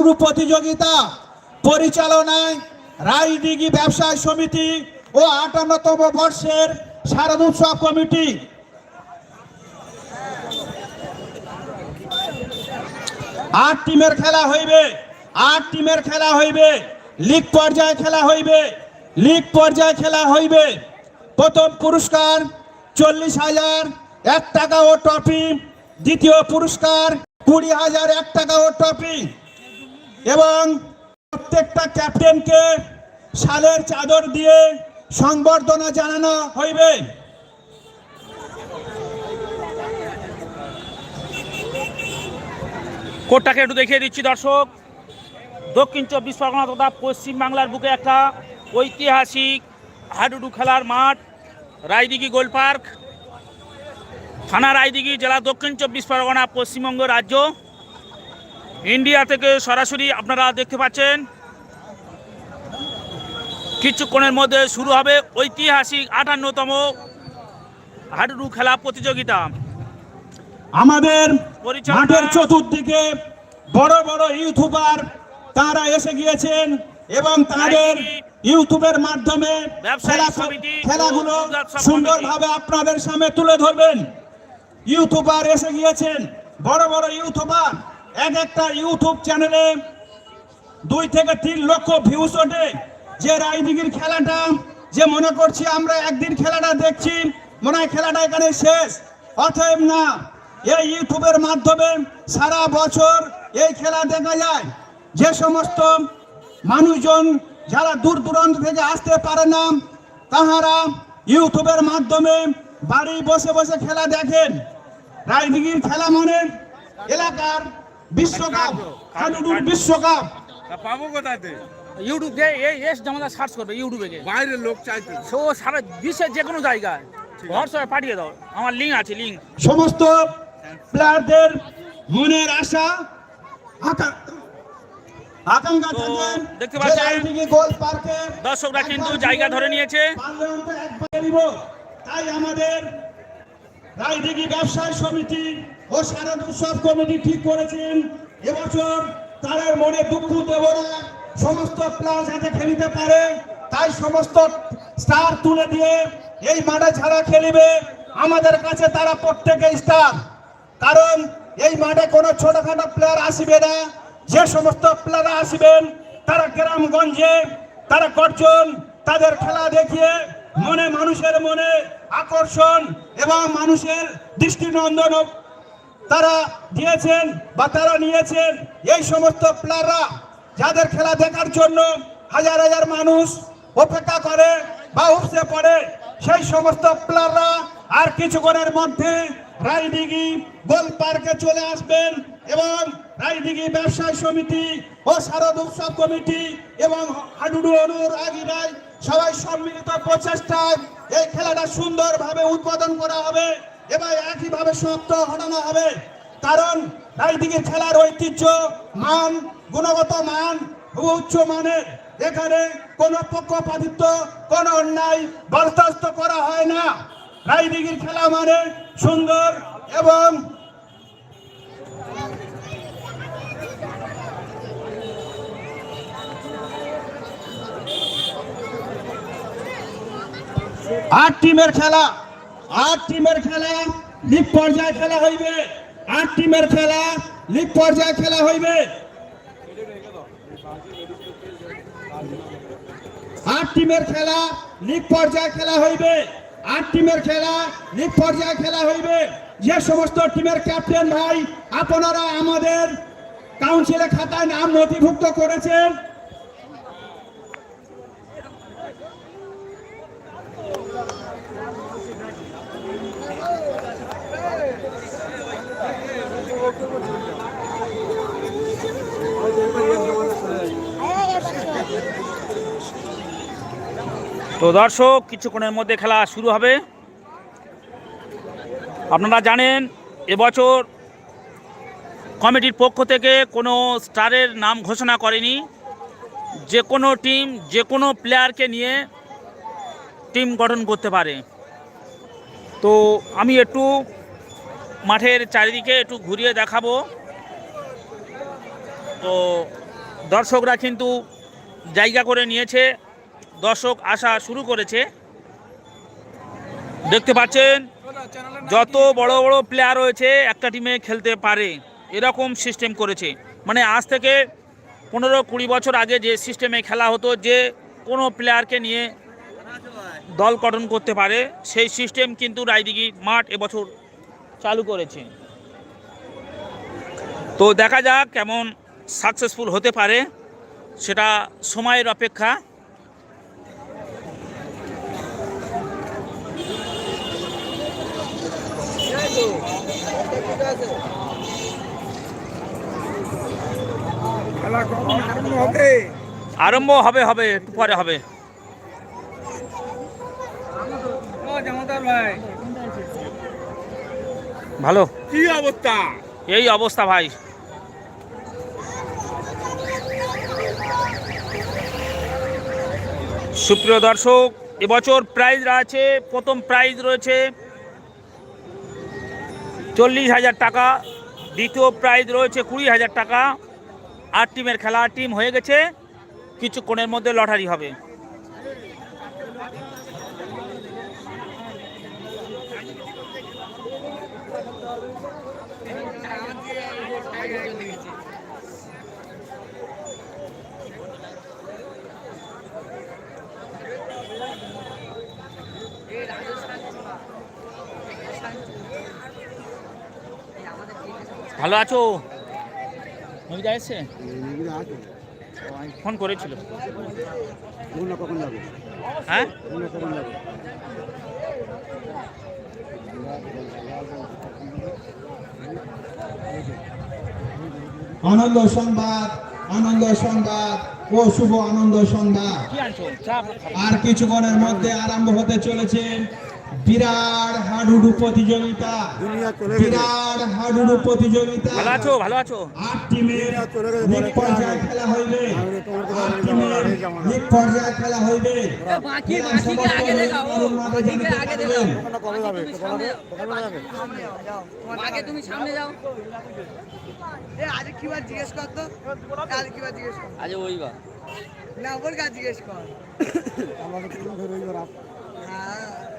পুরো প্রতিযোগিতা পরিচালনায় রায়দিঘি ব্যবসায় সমিতি ও আটান্নতম বর্ষের শারদ উৎসব কমিটি। আট টিমের খেলা হইবে, আট টিমের খেলা হইবে, লিগ পর্যায়ে খেলা হইবে, লিগ পর্যায়ে খেলা হইবে। প্রথম পুরস্কার চল্লিশ হাজার এক টাকা ও ট্রফি, দ্বিতীয় পুরস্কার কুড়ি হাজার এক টাকা ও ট্রফি। এবং প্রত্যেকটা ক্যাপ্টেনকে শালের চাদর দিয়ে সংবর্ধনা জানানো হইবে। কোর্টটাকে একটু দেখিয়ে দিচ্ছি, দর্শক। দক্ষিণ চব্বিশ পরগনা তথা পশ্চিমবাংলার বুকে একটা ঐতিহাসিক হাডুডু খেলার মাঠ, রায়দিঘি গোল পার্ক। থানা রায়দিঘি, জেলা দক্ষিণ চব্বিশ পরগনা, পশ্চিমবঙ্গ রাজ্য। ইন্ডিয়া থেকে সরাসরি আপনারা দেখতে পাচ্ছেন। কিছুক্ষণের মধ্যে শুরু হবে ঐতিহাসিক আটান্নতম হাডুডু খেলা প্রতিযোগিতা। আমাদের মাঠের চতুর্দিকে বড় বড় ইউটিউবার তারা এসে গিয়েছেন এবং তাদের ইউটিউবের মাধ্যমে খেলাগুলো সুন্দরভাবে আপনাদের সামনে তুলে ধরবেন। ইউটিউবার এসে গিয়েছেন বড় বড় ইউটিউবার। এক একটা ইউটিউব চ্যানেলে দুই থেকে তিন লক্ষ ভিউস ওঠে। যে রাজনীতির খেলাটা, যে মনে করছি আমরা একদিন খেলাটা দেখছি, মনে হয় খেলাটা এখানে শেষ। অতএব না, এই ইউটিউবের মাধ্যমে সারা বছর এই খেলা দেখা যায়। যে সমস্ত মানুষজন যারা দূর দূরান্ত থেকে আসতে পারে না, তাহারা ইউটিউবের মাধ্যমে বাড়ি বসে বসে খেলা দেখেন। রাজনীতির খেলা মানে এলাকার বিশ্বকাপ হাডুডুর বিশ্বকাপ। তা পাবো কোথাতে ইউটিউব এই এস জামাতা সার্চ করবে ইউটিউবে গিয়ে। বাইরের লোক চাইতে। সো সারা বিশ্বের যে কোনো জায়গায় হোয়াটসঅ্যাপে পাঠিয়ে দাও। আমার লিঙ্ক আছে লিঙ্ক সমস্ত প্লেয়ারদের মনের আশা আকা- আকাঙ্ক্ষা দেখতে পাচ্ছেন, দর্শকরা কিন্তু জায়গা ধরে নিয়েছে। তাই আমাদের রাজনীতি ব্যবসায় সমিতি ও শারদ উৎসব কমিটি ঠিক করেছেন। এবছর তাদের মনে দুঃখ দেব না। সমস্ত প্লেয়ার যাতে খেলিতে পারে। তাই সমস্ত স্টার তুলে দিয়ে এই মাঠে ছাড়া খেলিবে, আমাদের কাছে তারা প্রত্যেকে স্টার। কারণ এই মাঠে কোনো ছোটখাটো প্লেয়ার আসবে না। যে সমস্ত প্লেয়ার আসবেন, তারা গ্রামগঞ্জে, তারা গর্জন, তাদের খেলা দেখিয়ে মনে মানুষের মনে আকর্ষণ এবং মানুষের দৃষ্টিনন্দন তারা দিয়েছেন বা তারা নিয়েছেন, এই সমস্ত প্লেয়াররা যাদের খেলা দেখার জন্য হাজার হাজার মানুষ অপেক্ষা করে বা উপসে পড়ে, সেই সমস্ত প্লেয়াররা আর কিছুক্ষণের মধ্যে রায়দিঘি গোল পার্কে চলে আসবেন এবং রায়দিঘি ব্যবসায় সমিতি ও শারদ উৎসব কমিটি এবং হাডুডু অনুর আগিরাই সবাই সম্মিলিত প্রচেষ্টায় এই খেলাটা সুন্দরভাবে উদ্বোধন করা হবে। এবং একইভাবে সমাপ্ত ঘটানো হবে। কারণ রাজদিকের খেলার ঐতিহ্য, মান, গুণগত মান উচ্চ মানের। এখানে কোনো পক্ষপাতিত্ব, কোনো অন্যায় বরদাস্ত করা হয় না। রাজদিকের খেলা মানে সুন্দর এবং আট টিমের খেলা। আট টিমের খেলা লিগ পর্যায়ে খেলা হইবে। আট টিমের খেলা লিগ পর্যায়ে খেলা হইবে। আট টিমের খেলা লিগ পর্যায়ে খেলা হইবে। আট টিমের খেলা লিগ পর্যায়ে খেলা হইবে। যে সমস্ত টিমের ক্যাপ্টেন ভাই, আপনারা আমাদের কাউন্সিলের খাতায় নাম নথিভুক্ত করেছেন। তো দর্শক, কিছুক্ষণের মধ্যে খেলা শুরু হবে। আপনারা জানেন, এবছর কমিটির পক্ষ থেকে কোনো স্টারের নাম ঘোষণা করেনি। যে কোনো টিম, যে কোনো প্লেয়ারকে নিয়ে টিম গঠন করতে পারে। তো আমি একটু মাঠের চারিদিকে একটু ঘুরিয়ে দেখাবো। তো দর্শকরা কিন্তু জায়গা করে নিয়েছে। দর্শক আসা শুরু করেছে। দেখতে পাচ্ছেন, যত বড় বড় প্লেয়ার রয়েছে, একটা টিমে খেলতে পারে। এরকম সিস্টেম করেছে। মানে আজ থেকে পনেরো কুড়ি বছর আগে যে সিস্টেমে খেলা হতো, যে কোনো প্লেয়ারকে নিয়ে দল গঠন করতে পারে, সেই সিস্টেম কিন্তু রায়দিঘি মাঠ এবছর চালু করেছে। তো দেখা যাক কেমন সাকসেসফুল হতে পারে, সেটা সময়ের অপেক্ষা খেলা কখন আরম্ভ হবে হবে একটু পরে হবে। ভালো। কি অবস্থা? এই অবস্থা ভাই। সুপ্রিয় দর্শক এবছর প্রাইজ আছে প্রথম প্রাইজ রয়েছে চল্লিশ হাজার টাকা। দ্বিতীয় প্রাইজ রয়েছে কুড়ি হাজার টাকা। আর টিমের খেলা টিম হয়ে গেছে। কিছুক্ষণের মধ্যে লটারি হবে। ভালো আছো? নবীদা এসছে? ফোন করেছিল। হ্যাঁ? আনন্দ সংবাদ আনন্দ সংবাদ ও শুভ আনন্দ সংবাদ। আর কিছুক্ষণের মধ্যে আরম্ভ হতে চলেছে বিরাট হাডুডু প্রতিযোগিতা। দুনিয়া চলে গেছে। বিরাট হাডুডু প্রতিযোগিতা। ভালো আছো ভালো আছো? আট টিমের লিগ পর্যায়ে খেলা হইবে। আট টিমের। লিগ পর্যায়ে খেলা হইবে। বাকি বাকিকে আগে দেখাও। আগে দেখাও। কবে যাবে? কখন যাবে? আগে তুমি সামনে যাও। এ আজ কিবার জিজ্ঞেস কর তো? আজ কিবার জিজ্ঞেস কর? আজ ওই বা না ওর কাছে জিজ্ঞেস কর। আমাদের কোন ধরে রইব রাত হ্যাঁ ঠিক আছে ভালো আর। চেম্বারে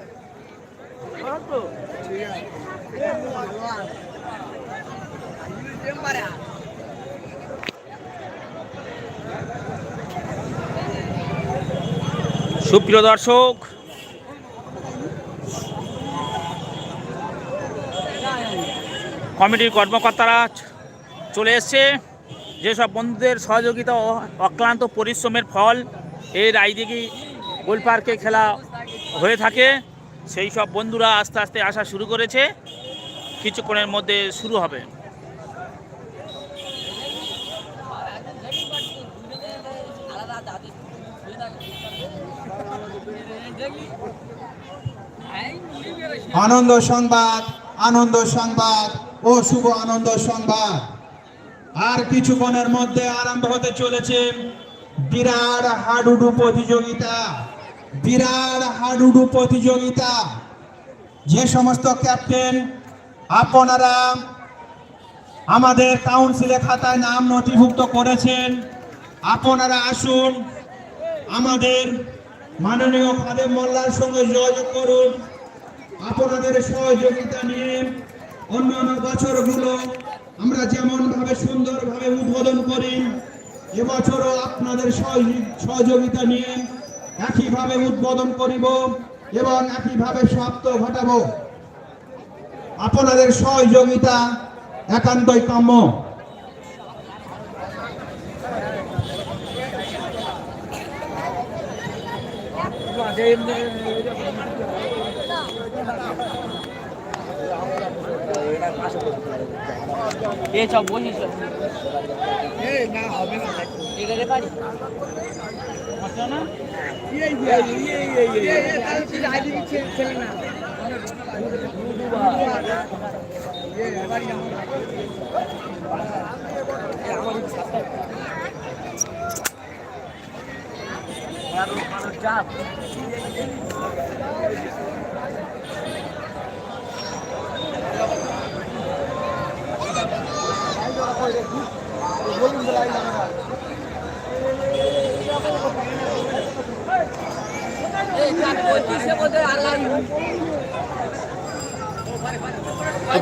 আয়। সুপ্রিয় দর্শক, কমিটির কর্মকর্তারা চলে এসছে। যেসব বন্ধুদের সহযোগিতা অক্লান্ত পরিশ্রমের ফল, এই রায়দিঘি গোল পার্কে খেলা হয়ে থাকে। সেই সব বন্ধুরা আস্তে আস্তে আসা শুরু করেছে। কিছুক্ষণের মধ্যে শুরু হবে। আনন্দ সংবাদ আনন্দ সংবাদ ও শুভ আনন্দ সংবাদ। আর কিছুক্ষণের মধ্যে আরম্ভ হতে চলেছে বিরাট হাডুডু প্রতিযোগিতা। বিরাট হাডুডু প্রতিযোগিতা। যে সমস্ত ক্যাপ্টেন, আপনারা আমাদের কাউন্সিলে খাতায় নাম নথিভুক্ত করেছেন, আপনারা আসুন, আমাদের মাননীয় খাদেম মোল্লার সঙ্গে যোগাযোগ করুন, আপনাদের সহযোগিতা নিয়ে অন্যান্য বছরগুলো আমরা যেমন ভাবে সুন্দরভাবে উদ্বোধন করি, এবছরও আপনাদের সহযোগি- সহযোগিতা নিয়ে একইভাবে উদ্বোধন করিব এবং একইভাবে সমাপ্ত ঘটাব। আপনাদের সহযোগিতা একান্তই কাম্য। এ সব বসিস না এ, এবারই যাব। পঁয়ত্রিশে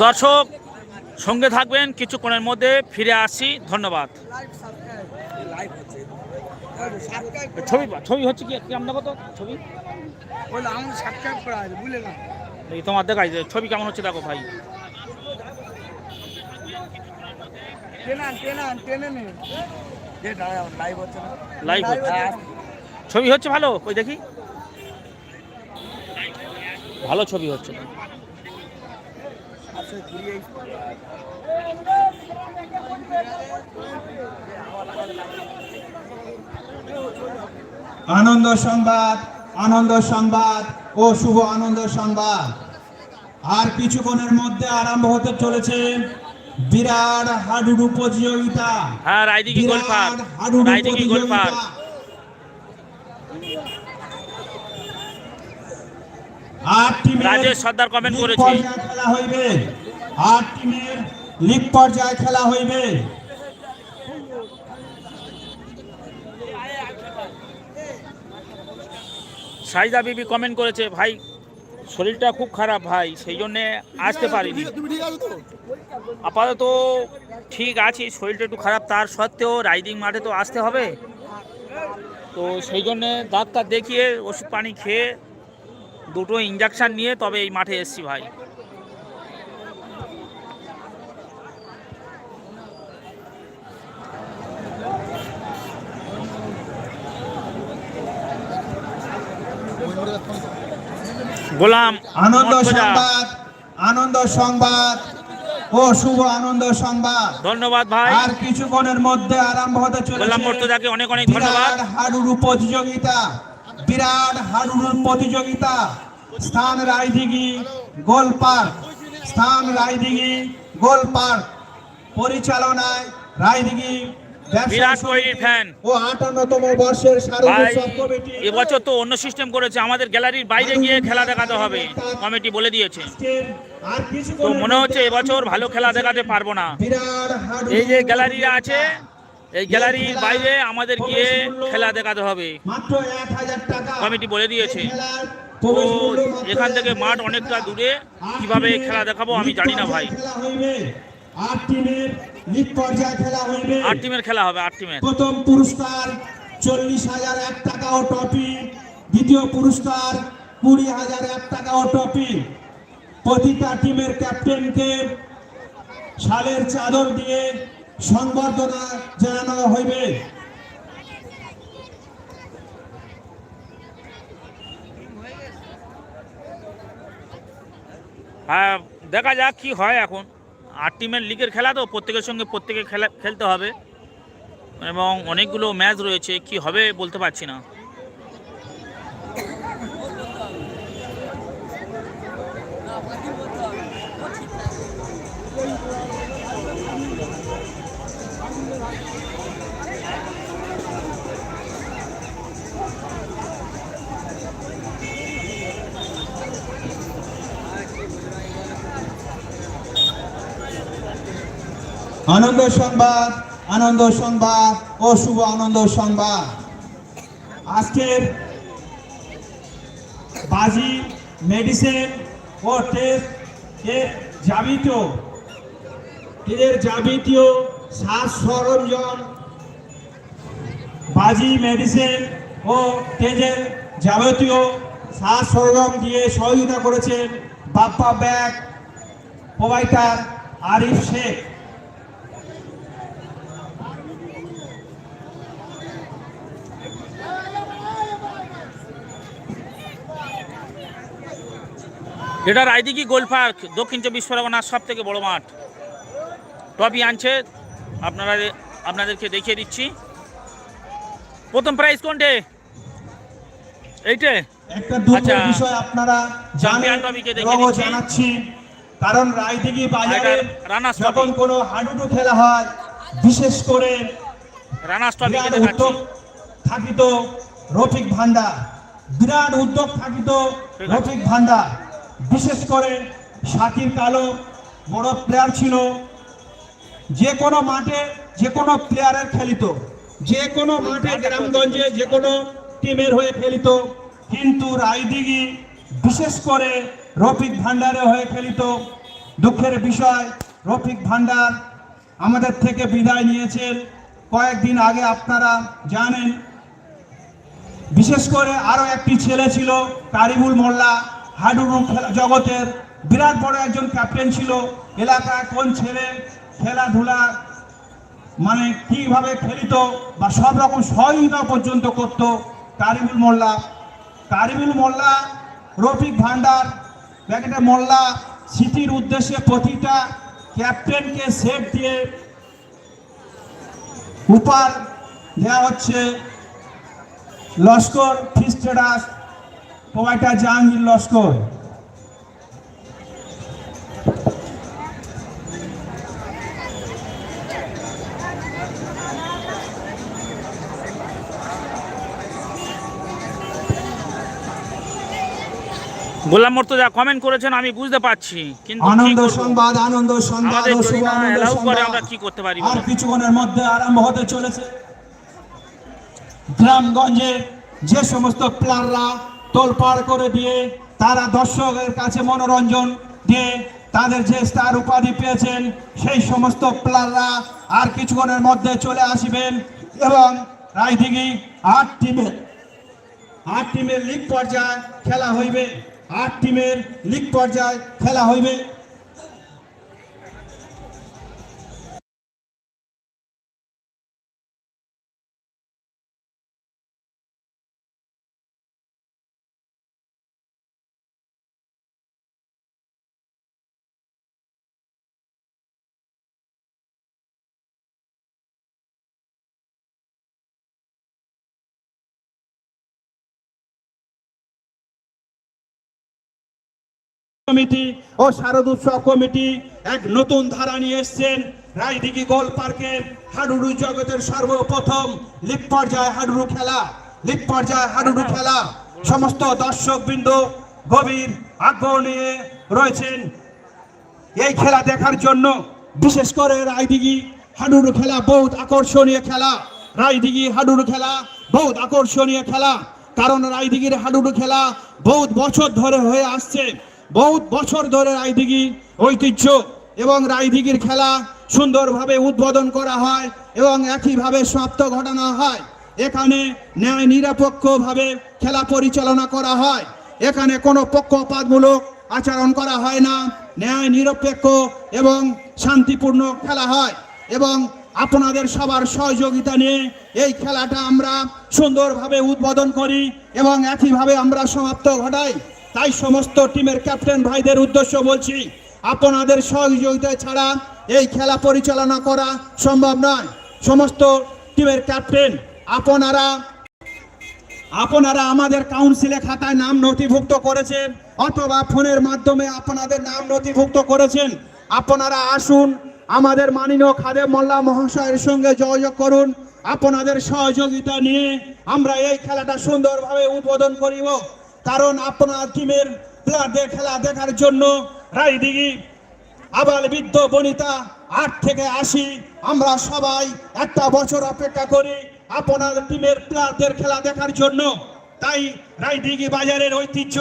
দর্শক সঙ্গে থাকবেন কিছুক্ষণের মধ্যে ফিরে আসি। ধন্যবাদ। ছবি ছবি হচ্ছে কি? আমরা কত ছবি? তোমার দেখাই ছবি কেমন হচ্ছে দেখো ভাই। লাইভ হচ্ছে না। লাইভ হচ্ছে। ছবি হচ্ছে ভালো? ওই দেখি। ভালো ছবি হচ্ছে। আনন্দ সংবাদ আনন্দ সংবাদ ও শুভ আনন্দ সংবাদ। আর কিছুক্ষণের মধ্যে আরম্ভ হতে চলেছে বিরাট হাডুডু প্রতিযোগিতা। হ্যাঁ রায়দিঘি গোল পার্ক। বিরাট হাডুডু গোল পার্ক প্রতিযোগিতা। আট টিমের রাজেশ সর্দার কমেন্ট করেছে। খেলা হইবে। আট টিমের লিগ পর্যায়ে খেলা হইবে। সাইদা বিবি কমেন্ট করেছে ভাই শরীরটা খুব খারাপ ভাই, সেই জন্যে আসতে পারিনি। আপাতত ঠিক আছি, শরীরটা একটু খারাপ, তার সত্ত্বেও রাইডিং মাঠে তো আসতে হবে। তো সেই জন্যে ডাক্তার দেখিয়ে ওষুধ পানি খেয়ে দুটো ইঞ্জেকশান নিয়ে তবে এই মাঠে এসছি ভাই। গোলাম আনন্দ সংবাদ আনন্দ সংবাদ ও শুভ আনন্দ সংবাদ। ধন্যবাদ ভাই। আর কিছুক্ষণের মধ্যে আরম্ভ হতে চলেছে গোলাম মর্তজাকে অনেক অনেক ধন্যবাদ। হাডুডু প্রতিযোগিতা বিরাট হাডুডু প্রতিযোগিতা। স্থান রায়দিঘি গোল পার্ক স্থান রায়দিঘি গোল পার্ক। পরিচালনায় রায়দিঘি বিরাট কোহলির ফ্যান ও আটান্নতম বর্ষের এবছর তো অন্য সিস্টেম করেছে আমাদের গ্যালারির বাইরে গিয়ে খেলা দেখাতে হবে কমিটি বলে দিয়েছে। তো মনে হচ্ছে এবছর ভালো খেলা দেখাতে পারব না। এই যে গ্যালারিরা আছে এই গ্যালারির বাইরে আমাদের গিয়ে খেলা দেখাতে হবে। কমিটি বলে দিয়েছে। তো এখান থেকে মাঠ অনেকটা দূরে কীভাবে খেলা দেখাবো আমি জানি না ভাই। আট টিমের লিগ পর্যায়ে খেলা হইবে। আট টিমের খেলা হবে আট টিমের। প্রথম পুরস্কার চল্লিশ হাজার এক টাকা ও ট্রফি দ্বিতীয় পুরস্কার কুড়ি হাজার এক টাকা ও ট্রফি। প্রতিটা টিমের ক্যাপ্টেনকে শালের চাদর দিয়ে সংবর্ধনা জানানো হইবে। হ্যাঁ দেখা যাক কি হয় এখন। আট টিমের লিগের খেলা তো, প্রত্যেকের সঙ্গে প্রত্যেকে খেলা খেলতে হবে। এবং অনেকগুলো ম্যাচ রয়েছে, কি হবে বলতে পারছি না। আনন্দ সংবাদ আনন্দ সংবাদ ও শুভ আনন্দ সংবাদ। আজকের বাজি মেডিসিন ও টেস্ট এর যাবিতীয় এদের যাবতীয় সাজ সরঞ্জাম, বাজি মেডিসিন ও তেজের যাবতীয় সাজ সরঞ্জাম দিয়ে সহযোগিতা করেছেন বাপ্পা ব্যাগ প্রোভাইডার আরিফ শেখ। এটা রায়দিঘি গোল পার্ক দক্ষিণ চব্বিশ পরগনার সব থেকে বড় মাঠ। ট্রফি আনছে আপনারা আপনাদেরকে দেখিয়ে দিচ্ছি। প্রথম প্রাইজ কোনটে? এইটে? আচ্ছা, বিষয় আপনারা জানেন ট্রফিকে দেখে এবং জানাচ্ছি কারণ রায়দিঘি বাজারে যখন কোনো হাডুডু খেলা হয় বিশেষ করে ট্রফিকে উদ্যোগ থাকিত রফিক ভান্ডার। বিরাট উদ্যোগ থাকিত। রফিক ভান্ডার। বিশেষ করে শাকির কালো বড় প্লেয়ার ছিল। যে কোনো মাঠে যে কোনো প্লেয়ারের খেলিত। যে কোনো মাঠে গ্রামগঞ্জে যে কোনো টিমের হয়ে খেলিত। কিন্তু রায়দিঘি বিশেষ করে রফিক ভান্ডারে হয়ে খেলিত। দুঃখের বিষয়, রফিক ভান্ডার আমাদের থেকে বিদায় নিয়েছেন। কয়েকদিন আগে আপনারা জানেন। বিশেষ করে আরও একটি ছেলে ছিল কারিমুল মোল্লা। হাডুডু জগতের বিরাট বড় একজন ক্যাপ্টেন ছিল। এলাকায় কোন ছেলে খেলাধুলা মানে কীভাবে খেলিত বা সব রকম সহযোগিতা পর্যন্ত করত, কারিমুল মোল্লা। কারিমুল মোল্লা, রফিক ভান্ডার ব্যাকেটে মোল্লা, সিটির উদ্দেশ্যে প্রতিটা ক্যাপ্টেনকে সেট দিয়ে উপহার দেওয়া হচ্ছে। লস্কর, ফিস্টেডাস প্রোভাইডার জাহাঙ্গীর লস্কর গোলাম মর্তজা কমেন্ট করেছেন আমি বুঝতে পারছি কিন্তু আনন্দ সংবাদ আনন্দ সংবাদ করে আমরা কি করতে পারি আর কিছুক্ষণের মধ্যে আরম্ভ হতে চলেছে। গ্রামগঞ্জে যে সমস্ত প্লেয়াররা তোলপাড় করে দিয়ে তারা দর্শকের কাছে মনোরঞ্জন দিয়ে তাদের যে স্টার উপাধি পেয়েছেন, সেই সমস্ত প্লেয়াররা আর কিছুক্ষণের মধ্যে চলে আসবেন এবং রায়দিঘি আট টিমের আট টিমের লিগ পর্যায়ে খেলা হইবে, আট টিমের লিগ পর্যায়ে খেলা হইবে। কমিটি ও শারদ উৎসব কমিটি এক নতুন ধারা নিয়ে এসছেন রায়দিঘি গোল পার্কের হাডুডু জগতের সর্বপ্রথম লিগ পর্যায়ে হাডুডু খেলা, লিগ পর্যায়ে হাডুডু খেলা। সমস্ত দর্শক বৃন্দ গভীর আগ্রহ নিয়ে রয়েছেন। এই খেলা দেখার জন্য বিশেষ করে রায়দিঘি হাডুডু খেলা বহুত আকর্ষণীয় খেলা। রায়দিঘি হাডুডু খেলা বহুত আকর্ষণীয় খেলা। কারণ রায়দিঘির হাডুডু খেলা বহুত বছর ধরে হয়ে আসছে। বহুত বছর ধরে রায়দিঘি ঐতিহ্য এবং রায়দিঘির খেলা সুন্দরভাবে উদ্বোধন করা হয় এবং একইভাবে সমাপ্ত ঘটানো হয়। এখানে ন্যায় নিরপেক্ষভাবে খেলা পরিচালনা করা হয়। এখানে কোনো পক্ষপাতমূলক আচরণ করা হয় না। ন্যায় নিরপেক্ষ এবং শান্তিপূর্ণ খেলা হয় এবং আপনাদের সবার সহযোগিতা নিয়ে এই খেলাটা আমরা সুন্দরভাবে উদ্বোধন করি এবং একইভাবে আমরা সমাপ্ত ঘটাই। তাই সমস্ত টিমের ক্যাপ্টেন ভাইদের উদ্দেশ্য বলছি, আপনাদের সহযোগিতা ছাড়া এই খেলা পরিচালনা করা সম্ভব নয়। সমস্ত টিমের ক্যাপ্টেন, আপনারা আপনারা আমাদের কাউন্সিলে খাতায় নাম নথিভুক্ত করেছেন অথবা ফোনের মাধ্যমে আপনাদের নাম নথিভুক্ত করেছেন। আপনারা আসুন, আমাদের মাননীয় খাদে মোল্লা মহাশয়ের সঙ্গে যোগাযোগ করুন। আপনাদের সহযোগিতা নিয়ে আমরা এই খেলাটা সুন্দরভাবে উদ্বোধন করিব। কারণ আপনার টিমের প্লেয়ারদের খেলা দেখার জন্য রায়দিঘি, আবাল বৃদ্ধ, বনিতা আট থেকে আশি। আমরা সবাই একটা বছর অপেক্ষা করি আপনার টিমের প্লেয়ারদের খেলা দেখার জন্য। তাই রায়দিঘি বাজারের ঐতিহ্য,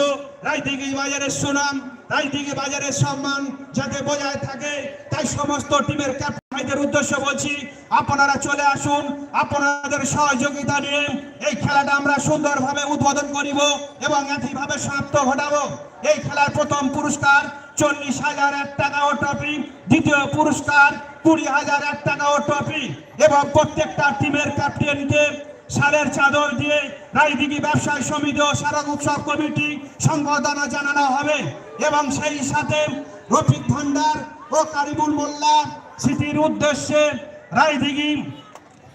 রায়দিঘি বাজারের সুনাম রায়দিঘি বাজারের সম্মান যাতে বজায় থাকে, তাই সমস্ত টিমের ক্যাপ্টেন ভাইদের উদ্দেশ্য বলছি, আপনারা চলে আসুন, আপনাদের সহযোগিতা নিয়ে এই খেলাটা আমরা সুন্দরভাবে উদ্বোধন করিব এবং একইভাবে সমাপ্ত ঘটাবো। এই খেলার প্রথম পুরস্কার চল্লিশ হাজার এক টাকা ও ট্রফি, দ্বিতীয় পুরস্কার কুড়ি হাজার এক টাকা ও ট্রফি এবং প্রত্যেকটা টিমের ক্যাপ্টেনকে সারের চাদর দিয়ে রায়দিঘি ব্যবসায়ী সমিতি ও শারদ উৎসব কমিটি সংবর্ধনা জানানো হবে এবং সেই সাথে রফিক ভান্ডার ও কারিমুল মোল্লা স্মৃতির উদ্দেশ্যে Raidighi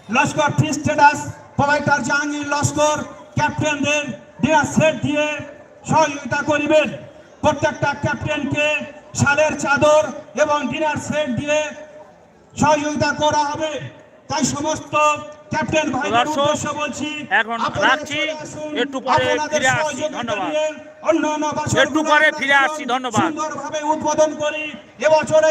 Laskar free status provider Jahangir Laskar, ক্যাপ্টেনদের দেয়া সেট দিয়ে সহযোগিতা করিবেন। প্রত্যেকটা ক্যাপ্টেনকে শালের চাদর এবং ডিনার সেট দিয়ে সহযোগিতা করা হবে। তাই সমস্ত দর্শক, এখন রাখছি, একটু পরে ফিরে আসছি, ধন্যবাদ। একটু পরে ফিরে আসছি, ধন্যবাদ। সুন্দরভাবে উদ্বোধন করি এবছরে